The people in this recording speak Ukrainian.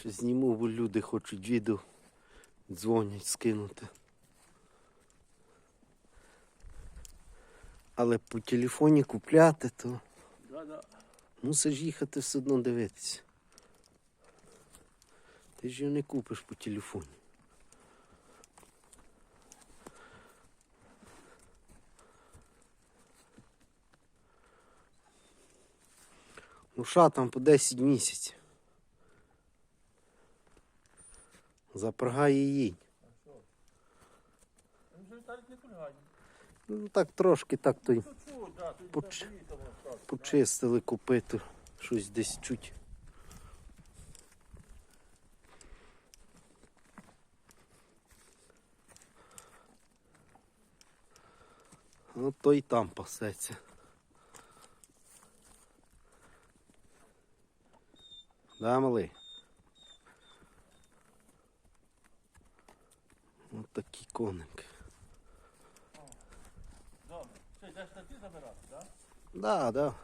Що зніму, бо люди хочуть відео, дзвонять, скинути. Але по телефоні купляти, то Да, да. мусиш їхати все одно дивитися. Ти ж його не купиш по телефоні. Ну ша там по 10 місяців. Не кульгає. Ну так трошки так то й Поч- почистили купити. Щось десь чуть. Ну то й там пасеться. Да, малий? Ось коник. Добре. Що, йдеш на ти забирати, так? Да, да.